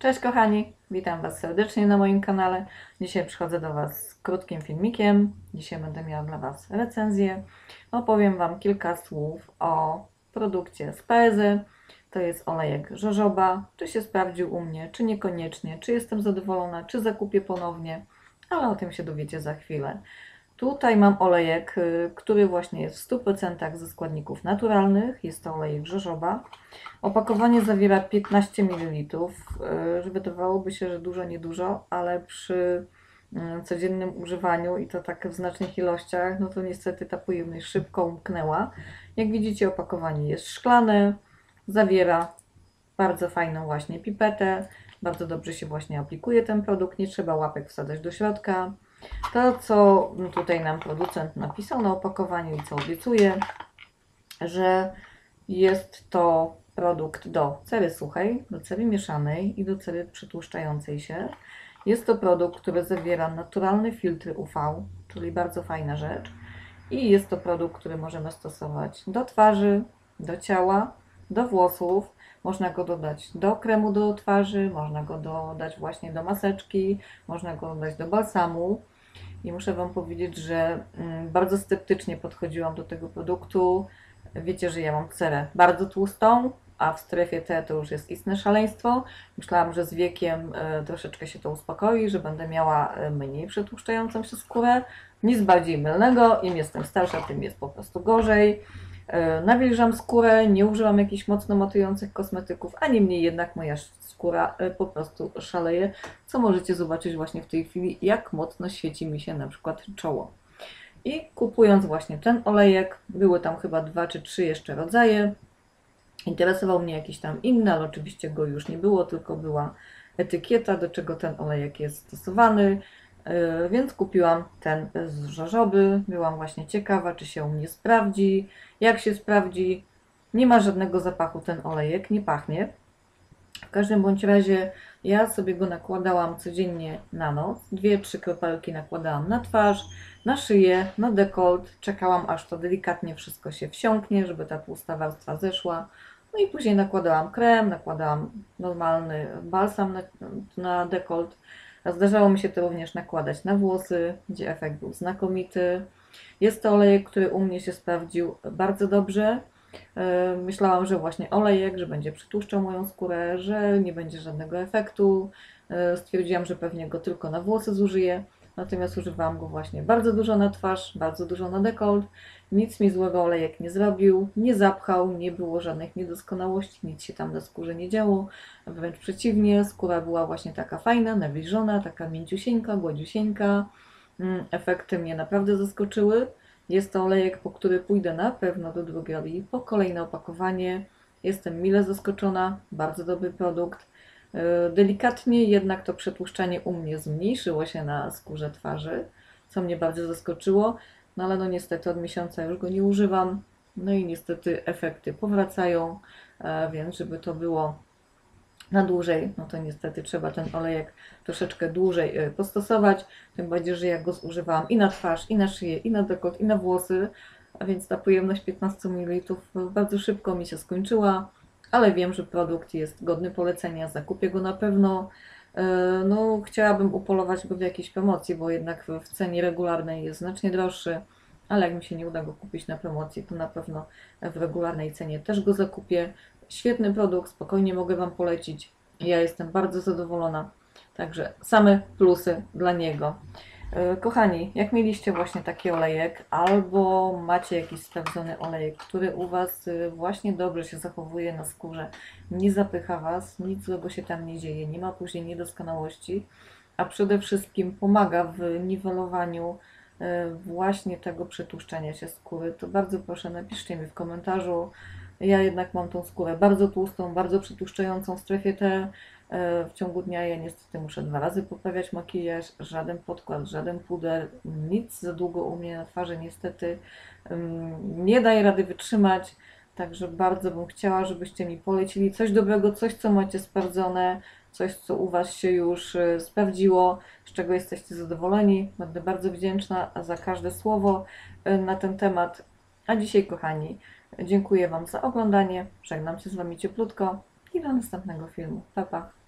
Cześć kochani, witam Was serdecznie na moim kanale. Dzisiaj przychodzę do Was z krótkim filmikiem. Dzisiaj będę miała dla Was recenzję. Opowiem Wam kilka słów o produkcie z Pezy. To jest olejek żożoba. Czy się sprawdził u mnie, czy niekoniecznie, czy jestem zadowolona, czy zakupię ponownie, ale o tym się dowiecie za chwilę. Tutaj mam olejek, y, który właśnie jest w 100% ze składników naturalnych. Jest to olejek żożoba. Opakowanie zawiera 15 ml. Wydawałoby się, że dużo, niedużo, ale przy y, codziennym używaniu i to tak w znacznych ilościach, no to niestety ta pojemność szybko umknęła. Jak widzicie, opakowanie jest szklane, zawiera bardzo fajną właśnie pipetę. Bardzo dobrze się właśnie aplikuje ten produkt, nie trzeba łapek wsadzać do środka. To, co tutaj nam producent napisał na opakowaniu i co obiecuje, że jest to produkt do cery suchej, do cery mieszanej i do cery przytłuszczającej się. Jest to produkt, który zawiera naturalne filtry UV, czyli bardzo fajna rzecz. I jest to produkt, który możemy stosować do twarzy, do ciała, do włosów. Można go dodać do kremu do twarzy, można go dodać właśnie do maseczki, można go dodać do balsamu. I muszę Wam powiedzieć, że mm, bardzo sceptycznie podchodziłam do tego produktu. Wiecie, że ja mam cerę bardzo tłustą, a w strefie T to już jest istne szaleństwo. Myślałam, że z wiekiem e, troszeczkę się to uspokoi, że będę miała e, mniej przetłuszczającą się skórę. Nic bardziej mylnego. Im jestem starsza, tym jest po prostu gorzej. E, nawilżam skórę, nie używam jakichś mocno matujących kosmetyków, a niemniej jednak moja skóra po prostu szaleje, co możecie zobaczyć właśnie w tej chwili, jak mocno świeci mi się na przykład czoło. I kupując właśnie ten olejek, były tam chyba dwa czy trzy jeszcze rodzaje. Interesował mnie jakiś tam inny, ale oczywiście go już nie było, tylko była etykieta, do czego ten olejek jest stosowany. Więc kupiłam ten z żożoby. Byłam właśnie ciekawa, czy się u mnie sprawdzi. Jak się sprawdzi, nie ma żadnego zapachu ten olejek, nie pachnie. W każdym bądź razie ja sobie go nakładałam codziennie na noc. Dwie, trzy kropelki nakładałam na twarz, na szyję, na dekolt. Czekałam aż to delikatnie wszystko się wsiąknie, żeby ta tłusta warstwa zeszła. No i później nakładałam krem, nakładałam normalny balsam na, na dekolt. Zdarzało mi się to również nakładać na włosy, gdzie efekt był znakomity. Jest to olejek, który u mnie się sprawdził bardzo dobrze. E, myślałam, że właśnie olejek, że będzie przytłuszczał moją skórę, że nie będzie żadnego efektu. E, stwierdziłam, że pewnie go tylko na włosy zużyję. Natomiast używałam go właśnie bardzo dużo na twarz, bardzo dużo na dekolt. Nic mi złego olejek nie zrobił, nie zapchał, nie było żadnych niedoskonałości, nic się tam na skórze nie działo. Wręcz przeciwnie, skóra była właśnie taka fajna, nawilżona, taka mięciusieńka, gładziusieńka. Mm, efekty mnie naprawdę zaskoczyły. Jest to olejek, po który pójdę na pewno do drogerii po kolejne opakowanie. Jestem mile zaskoczona, bardzo dobry produkt. E, delikatnie jednak to przetłuszczanie u mnie zmniejszyło się na skórze twarzy, co mnie bardzo zaskoczyło, no ale no niestety od miesiąca już go nie używam. No i niestety efekty powracają, e, więc żeby to było na dłużej, no to niestety trzeba ten olejek troszeczkę dłużej e, postosować, tym bardziej, że ja go zużywałam i na twarz, i na szyję, i na dekolt, i na włosy, a więc ta pojemność 15 ml bardzo szybko mi się skończyła, ale wiem, że produkt jest godny polecenia, zakupię go na pewno. E, no, chciałabym upolować go w jakiejś promocji, bo jednak w cenie regularnej jest znacznie droższy, ale jak mi się nie uda go kupić na promocji, to na pewno w regularnej cenie też go zakupię. Świetny produkt, spokojnie mogę Wam polecić. Ja jestem bardzo zadowolona. Także same plusy dla niego. E, kochani, jak mieliście właśnie taki olejek, albo macie jakiś sprawdzony olejek, który u Was e, właśnie dobrze się zachowuje na skórze, nie zapycha Was, nic złego się tam nie dzieje, nie ma później niedoskonałości, a przede wszystkim pomaga w niwelowaniu e, właśnie tego przetłuszczenia się skóry, to bardzo proszę napiszcie mi w komentarzu, ja jednak mam tą skórę bardzo tłustą, bardzo przytłuszczającą w strefie T. E, w ciągu dnia ja niestety muszę dwa razy poprawiać makijaż, żaden podkład, żaden puder, nic za długo u mnie na twarzy niestety nie daje rady wytrzymać. Także bardzo bym chciała, żebyście mi polecili coś dobrego, coś co macie sprawdzone, coś co u Was się już e, sprawdziło, z czego jesteście zadowoleni. Będę bardzo wdzięczna za każde słowo e, na ten temat. A dzisiaj, kochani, Dziękuję Wam za oglądanie. Żegnam się z Wami cieplutko i do następnego filmu. Pa, pa.